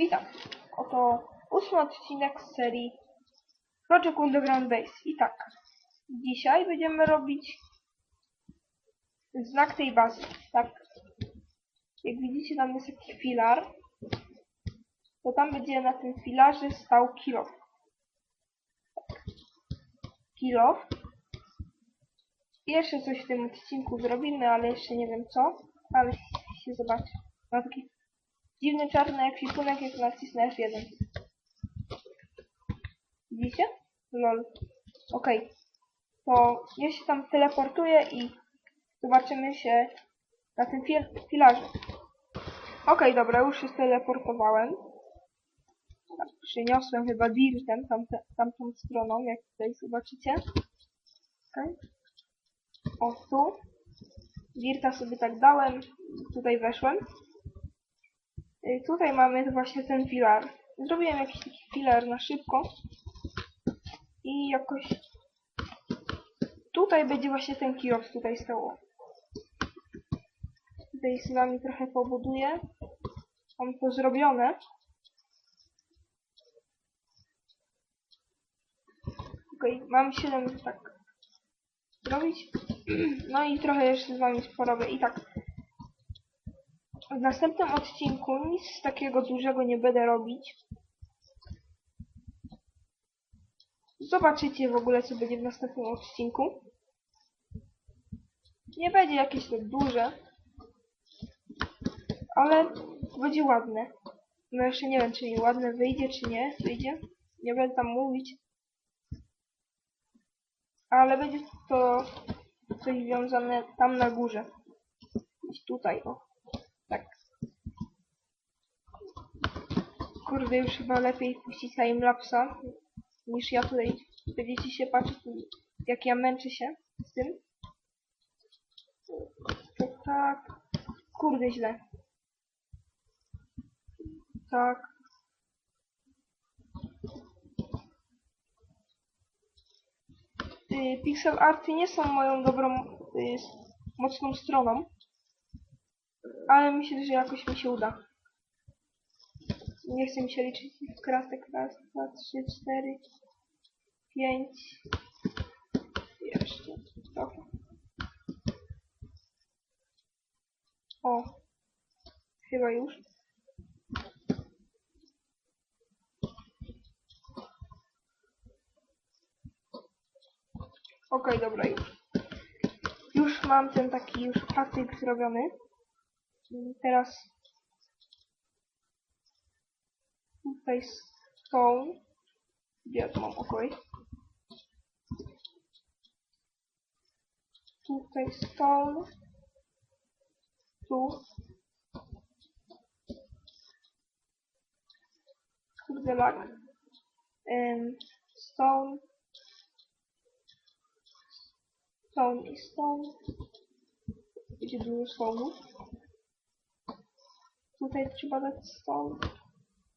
Witam. Oto ósmy odcinek z serii Project Underground Base. I tak, dzisiaj będziemy robić znak tej bazy. Tak, jak widzicie tam jest taki filar, to tam będzie na tym filarze stał kilof. Tak. Kilof. Jeszcze coś w tym odcinku zrobimy, ale jeszcze nie wiem co. Ale się zobaczy. Ma taki dziwny czarny ekwipunek, jak nacisnę F1. Widzicie? Lol. Okej. To ja się tam teleportuję i zobaczymy się na tym fil filarze. Okej, dobra, już się teleportowałem. Tak, przyniosłem chyba dirtem tamte, tamtą stroną, jak tutaj zobaczycie. Okej. O, tu. Dirta sobie tak dałem, tutaj weszłem. Y, Tutaj mamy właśnie ten filar. Zrobiłem jakiś taki filar na szybko. I jakoś... Tutaj będzie właśnie ten kiosk tutaj stało. Tutaj z wami trochę pobuduję. Mam to zrobione. Okej, mam 7 tak zrobić. No i trochę jeszcze z wami porobię. I tak, w następnym odcinku nic takiego dużego nie będę robić. Zobaczycie w ogóle, co będzie w następnym odcinku. Nie będzie jakieś tak duże. Ale będzie ładne. No jeszcze nie wiem, czy mi ładne wyjdzie, czy nie wyjdzie. Nie będę tam mówić. Ale będzie to coś związane tam na górze. Tutaj, o. Tak. Kurde, już chyba lepiej puścić timelapsa niż ja tutaj będziecie się patrzeć, jak ja męczę się z tym. Tak. Kurde, źle. Tak. Y, Pixel arty nie są moją dobrą, y, mocną stroną. Ale myślę, że jakoś mi się uda. Nie chcę mi się liczyć w krasek. Raz, dwa, trzy, cztery, pięć. Jeszcze trochę. O. Chyba już. Okej, dobra, już. Już mam ten taki już patyk zrobiony. I teraz tutaj stone. Gdzie ja tu mam okoj? Tutaj stone. Tu. Kurde lag. Um, stone. Stone i stone. Będzie dużo stone'ów. Tutaj trzeba dać stone.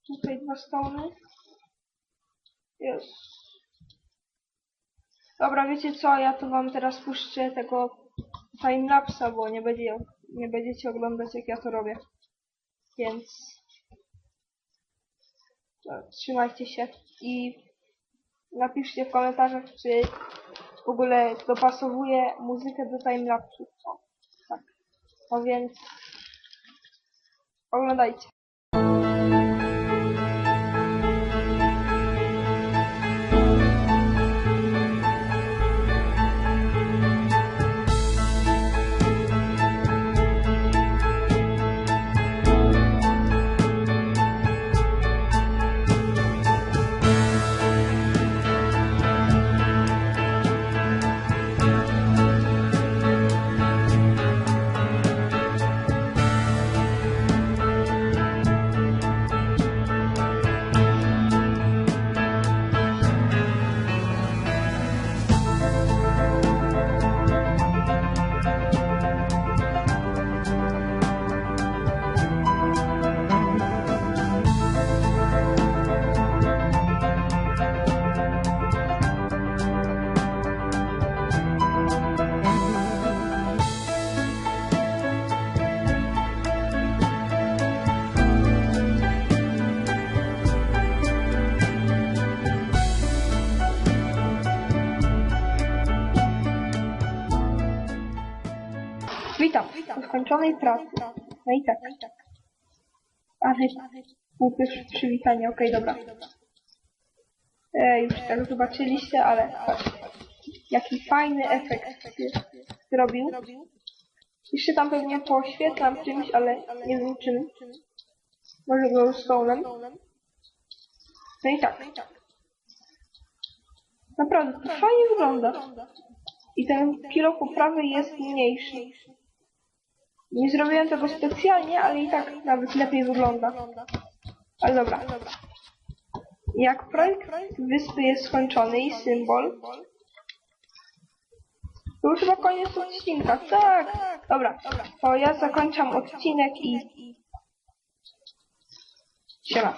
Tutaj dwa stony. Jest. Dobra, wiecie co? Ja to wam teraz puszczę tego timelapsa, bo nie, będzie, nie będziecie oglądać jak ja to robię. Więc trzymajcie się i napiszcie w komentarzach, czy w ogóle dopasowuje muzykę do timelapsu. Tak. No więc Помогайте. Oglądajcie. skończonej pracy. No i tak. Ale głupie przywitanie, okej, dobra. E, już tak zobaczyliście, ale. Jaki fajny efekt zrobił. Jeszcze tam pewnie poświetlam czymś, ale nie wiem czym. Może glowstone'em. No i tak. Naprawdę, to fajnie wygląda. I ten kilo poprawy jest mniejszy. Nie zrobiłem tego specjalnie, ale i tak nawet lepiej wygląda. Ale dobra. Jak projekt wyspy jest skończony i symbol, to już chyba koniec odcinka. Tak! Dobra, to ja zakończam odcinek i... Siema.